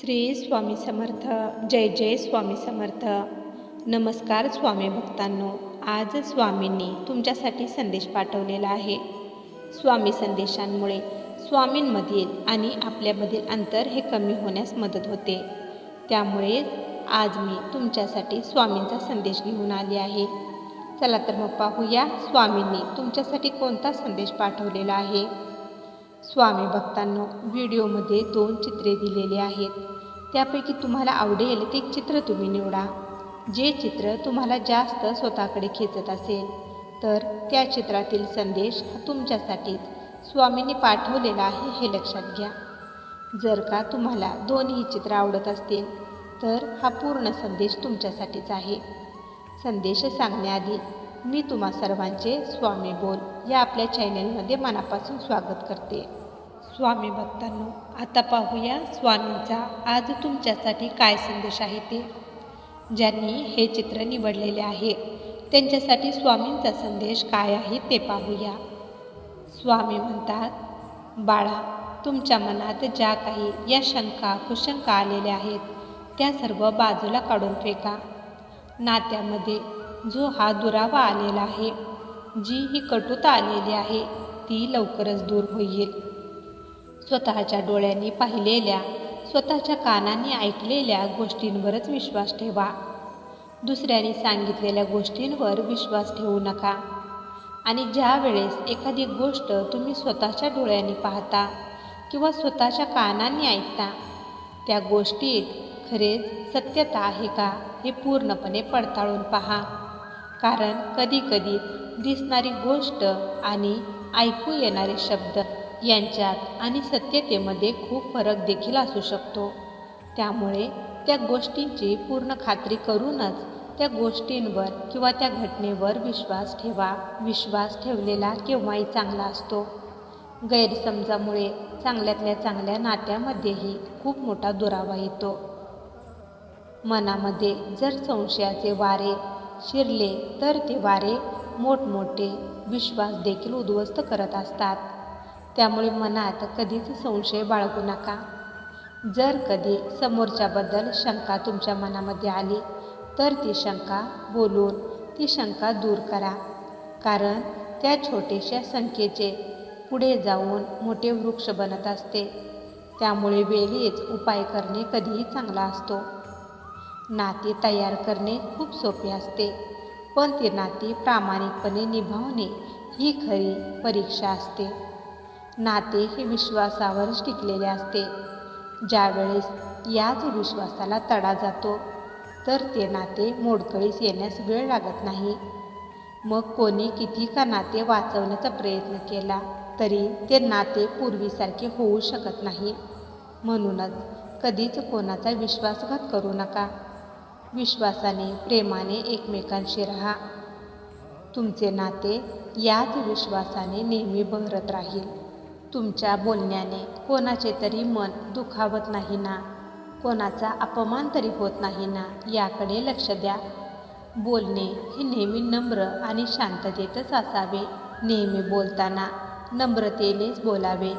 श्री स्वामी समर्थ जय जय स्वामी समर्थ. नमस्कार स्वामी भक्तांनो आज स्वामींनी तुमच्यासाठी संदेश पाठवलेला आहे. स्वामी संदेशांमुळे स्वामींमधील आणि आपल्यामधील अंतर हे कमी होण्यास मदत होते. त्यामुळे आज मी तुमच्यासाठी स्वामींचा संदेश घेऊन आले आहे. चला तर मग पाहूया स्वामींनी तुमच्यासाठी कोणता संदेश पाठवलेला आहे. स्वामी भक्तांनो व्हिडिओमध्ये दोन चित्रे दिलेली आहेत. त्यापैकी तुम्हाला आवडेल ते चित्र तुम्ही निवडा. जे चित्र तुम्हाला जास्त स्वतःकडे खेचत असेल तर त्या चित्रातील संदेश हा तुमच्यासाठीच स्वामींनी पाठवलेला आहे हे लक्षात घ्या. जर का तुम्हाला दोन्ही चित्र आवडत असतील तर हा पूर्ण संदेश तुमच्यासाठीच आहे. संदेश सांगण्याआधी मी तुम्हा सर्वांचे स्वामी बोल. या आपल्या चॅनेलमध्ये मनापासून स्वागत करते. स्वामी भक्तांनो आता पाहूया स्वामींचा आज तुमच्यासाठी काय संदेश आहे ते. ज्यांनी हे चित्र निवडलेले आहे त्यांच्यासाठी स्वामींचा संदेश काय आहे ते पाहूया. स्वामी म्हणतात बाळा तुमच्या मनात ज्या काही या शंका कुशंका आलेल्या आहेत त्या सर्व बाजूला काढून फेका. नात्यामध्ये जो हा दुरावा आलेला आहे जी ही कटुता आलेली आहे ती लवकरच दूर होईल. स्वतःच्या डोळ्यांनी पाहिलेल्या स्वतःच्या कानांनी ऐकलेल्या गोष्टींवरच विश्वास ठेवा. दुसऱ्यांनी सांगितलेल्या गोष्टींवर विश्वास ठेवू नका. आणि ज्या वेळेस एखादी गोष्ट तुम्ही स्वतःच्या डोळ्यांनी पाहता किंवा स्वतःच्या कानांनी ऐकता त्या गोष्टीत खरेच सत्यता आहे का हे पूर्णपणे पडताळून पहा. कारण कधीकधी दिसणारी गोष्ट आणि ऐकू येणारे शब्द यांच्यात आणि सत्यतेमध्ये खूप फरक देखील असू शकतो. त्यामुळे त्या गोष्टींची पूर्ण खात्री करूनच त्या गोष्टींवर किंवा त्या घटनेवर विश्वास ठेवा विश्वास ठेवलेला केव्हाही चांगला असतो. गैरसमजामुळे चांगल्यातल्या चांगल्या नात्यामध्येही खूप मोठा दुरावा येतो. मनामध्ये जर संशयाचे वारे शिरले तर ते वारे मोठमोठे विश्वास देखील उद्ध्वस्त करत असतात. त्यामुळे मनात कधीच संशय बाळगू नका. जर कधी समोरच्याबद्दल शंका तुमच्या मनामध्ये आली तर ती शंका बोलून ती शंका दूर करा. कारण त्या छोट्याशा संख्येचे पुढे जाऊन मोठे वृक्ष बनत असते. त्यामुळे वेळीच उपाय करणे कधीही चांगला असतो. नाती तयार करणे खूप सोपे असते. पण ती नाती प्रामाणिकपणे निभावणे ही खरी परीक्षा असते. नाते हे विश्वासावरच टिकलेले असते. ज्यावेळेस याच विश्वासाला तडा जातो तर ते नाते मोडकळीस येण्यास वेळ लागत नाही. मग कोणी किती का नाते वाचवण्याचा प्रयत्न केला तरी ते नाते पूर्वीसारखे होऊ शकत नाही. म्हणूनच कधीच कोणाचा विश्वासघात करू नका. विश्वासाने प्रेमाने एकमेकांशी राहा. तुमचे नाते याच विश्वासाने नेहमी बहरत राहील. तुमच्या बोलण्याने कोणाचे तरी मन दुखावत नाही ना? कोणाचा अपमान तरी होत नाही ना? याकडे लक्ष द्या. बोलणे हे नेहमी नम्र आणि शांततेतच असावे. नेहमी बोलताना नम्रतेनेच बोलावे.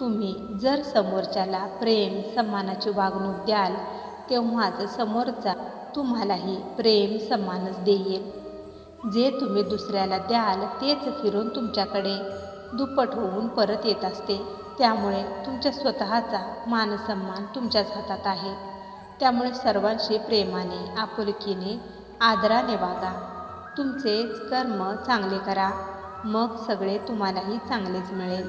तुम्ही जर समोरच्याला प्रेम सन्मानाची वागणूक द्याल तेव्हाच समोरचा तुम्हालाही प्रेम सन्मानच देईल जे तुम्ही दुसऱ्याला द्याल तेच फिरून तुमच्याकडे दुप्पट होऊन परत येत असते. त्यामुळे तुमच्या स्वतःचा मानसन्मान तुमच्याच हातात आहे. त्यामुळे सर्वांशी प्रेमाने आपुलकीने आदराने वागा. तुमचे कर्म चांगले करा. मग सगळे तुम्हालाही चांगलेच मिळेल.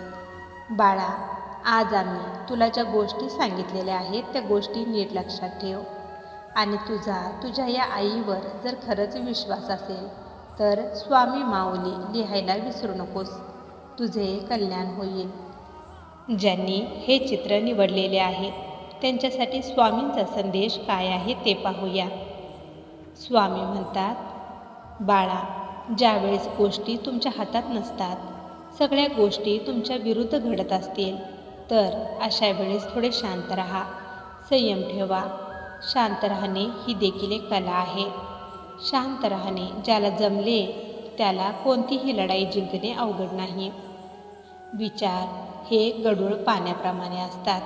बाळा आज आम्ही तुला ज्या गोष्टी सांगितलेल्या आहेत त्या गोष्टी नीट लक्षात ठेव. आणि तुझा तुझ्या या आईवर जर खरंच विश्वास असेल तर स्वामी माऊली लिहायला विसरू नकोस. तुझे कल्याण होईल. ज्यांनी हे चित्र निवडलेले आहे त्यांच्यासाठी स्वामींचा संदेश काय आहे ते पाहूया. स्वामी म्हणतात बाळा ज्यावेळेस गोष्टी तुमच्या हातात नसतात सगळ्या गोष्टी तुमच्या विरुद्ध घडत असतील तर अशा वेळेस थोडे शांत राहा संयम ठेवा शांत राहणे ही देखील एक कला आहे. शांत राहणे ज्याला जमले त्याला कोणतीही लढाई जिंकणे अवघड नाही. विचार हे गढूळ पाण्याप्रमाणे असतात.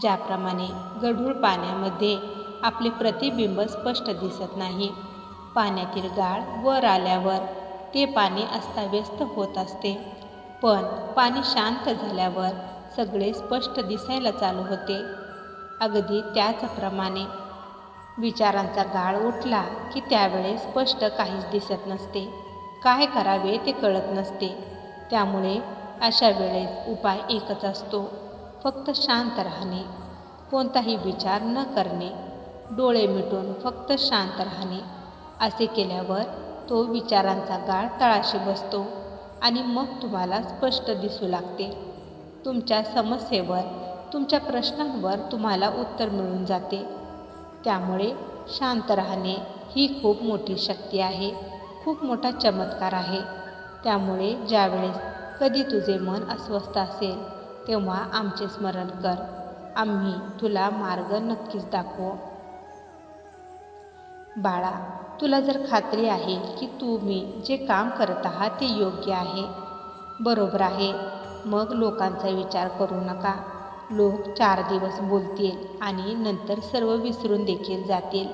ज्याप्रमाणे गढूळ पाण्यामध्ये आपले प्रतिबिंब स्पष्ट दिसत नाही पाण्यातील गाळ वर आल्यावर ते पाणी अस्ताव्यस्त होत असते. पण पाणी शांत झाल्यावर सगळे स्पष्ट दिसायला चालू होते. अगदी त्याचप्रमाणे. विचारांचा गाळ उठला की त्यावेळेस स्पष्ट काहीच दिसत नसते. काय करावे ते कळत नसते. त्यामुळे अशा वेळेस उपाय एकच असतो. फक्त शांत राहणे. कोणताही विचार न करणे. डोळे मिटून फक्त शांत राहणे. असे केल्यावर तो विचारांचा गाळ तळाशी बसतो आणि मग तुम्हाला स्पष्ट दिसू लागते. तुमच्या समस्येवर तुमच्या प्रश्नांवर तुम्हाला उत्तर मिळून जाते. त्यामुळे शांत राहणे ही खूप मोठी शक्ती आहे. खूप मोठा चमत्कार आहे. त्यामुळे ज्यावेळेस कधी तुझे मन अस्वस्थ असेल तेव्हा आमचे स्मरण कर. आम्ही तुला मार्ग नक्कीच दाखवू. बाळा तुला जर खात्री आहे की तुम्ही जे काम करत आहात ते योग्य आहे. बरोबर आहे. मग लोकांचा विचार करू नका. लोक चार दिवस बोलतील आणि नंतर सर्व विसरून देखील जातील.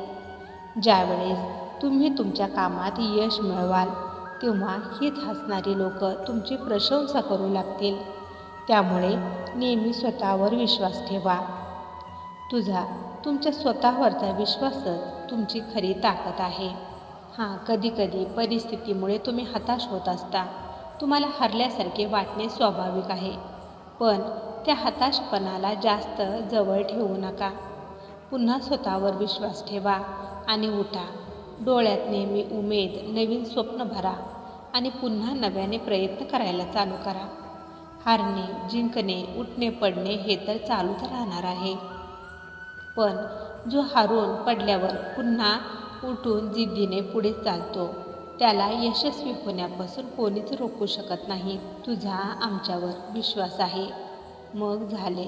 ज्यावेळेस तुम्ही तुमच्या कामात यश मिळवाल तेव्हा हीच हसणारी लोक तुमची प्रशंसा करू लागतील. त्यामुळे नेहमी स्वतःवर विश्वास ठेवा. तुझा तुमच्या स्वतःवरचा विश्वासच तुमची खरी ताकद आहे. हां कधीकधी परिस्थितीमुळे तुम्ही हताश होत असता. तुम्हाला हरल्यासारखे वाटणे स्वाभाविक आहे. पण त्या हताशपणाला जास्त जवळ ठेवू नका. पुन्हा स्वतःवर विश्वास ठेवा आणि उठा. डोळ्यात नेहमी उमेद नवीन स्वप्न भरा आणि पुन्हा नव्याने प्रयत्न करायला चालू करा. हारणे जिंकणे उठणे पडणे हे तर चालूच राहणार आहे. पण जो हारून पडल्यावर पुन्हा उठून जिद्दीने पुढे चालतो त्याला यशस्वी होण्यापासून कोणीच रोखू शकत नाही. तुझा आमच्यावर विश्वास आहे. मग झाले.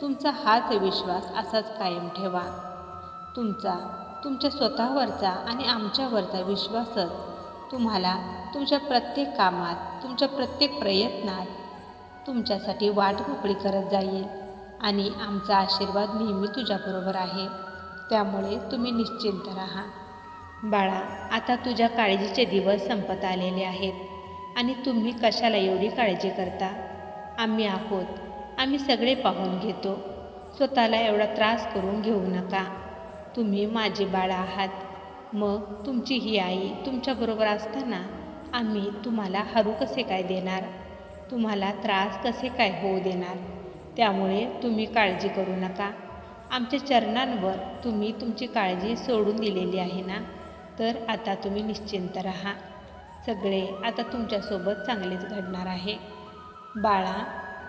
तुमचा हाच विश्वास असाच कायम ठेवा. तुमचा तुमच्या स्वतःवरचा आणि आमच्यावरचा विश्वासच तुम्हाला तुमच्या प्रत्येक कामात तुमच्या प्रत्येक प्रयत्नात तुमच्यासाठी वाट मोकळी करत जाईल आणि आमचा आशीर्वाद नेहमी तुझ्याबरोबर आहे. त्यामुळे तुम्ही निश्चिंत राहा. बाळा आता तुझ्या काळजीचे दिवस संपत आलेले आहेत आणि तुम्ही कशाला एवढी काळजी करता? आम्ही आहोत. आम्ही सगळे पाहून घेतो. स्वतःला एवढा त्रास करून घेऊ नका. तुम्ही माझी बाळ आहात. मग तुमची ही आई तुमच्याबरोबर असताना आम्ही तुम्हाला हरू कसे काय देणार? तुम्हाला त्रास कसे काय होऊ देणार? त्यामुळे तुम्ही काळजी करू नका. आमच्या चरणांवर तुम्ही तुमची काळजी सोडून दिलेली आहे ना? तर आता तुम्ही निश्चिंत राहा. सगळे आता तुमच्यासोबत चांगलेच घडणार आहे. बाळा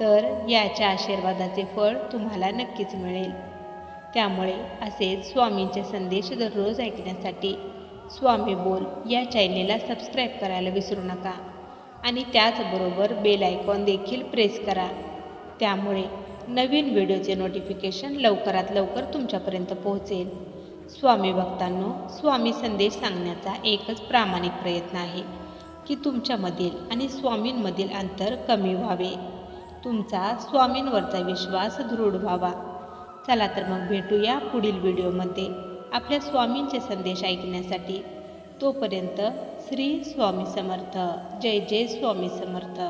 तर याच्या आशीर्वादाचे फळ तुम्हाला नक्कीच मिळेल. त्यामुळे असेच स्वामींचे संदेश दररोज ऐकण्यासाठी स्वामी बोल या चॅनेलला सबस्क्राईब करायला विसरू नका. आणि त्याचबरोबर बेल आयकॉन देखील प्रेस करा. त्यामुळे नवीन व्हिडिओचे नोटिफिकेशन लवकरात लवकर तुमच्यापर्यंत पोहोचेल. स्वामी भक्तांनो स्वामी संदेश सांगण्याचा एकच प्रामाणिक प्रयत्न आहे की तुमच्यामधील आणि स्वामींमधील अंतर कमी व्हावे. तुमचा स्वामींवरचा विश्वास दृढ व्हावा. चला तर मग भेटूया पुढील व्हिडिओमध्ये. आपल्या स्वामींचे संदेश ऐकण्यासाठी तोपर्यंत श्री स्वामी समर्थ. जय जय स्वामी समर्थ.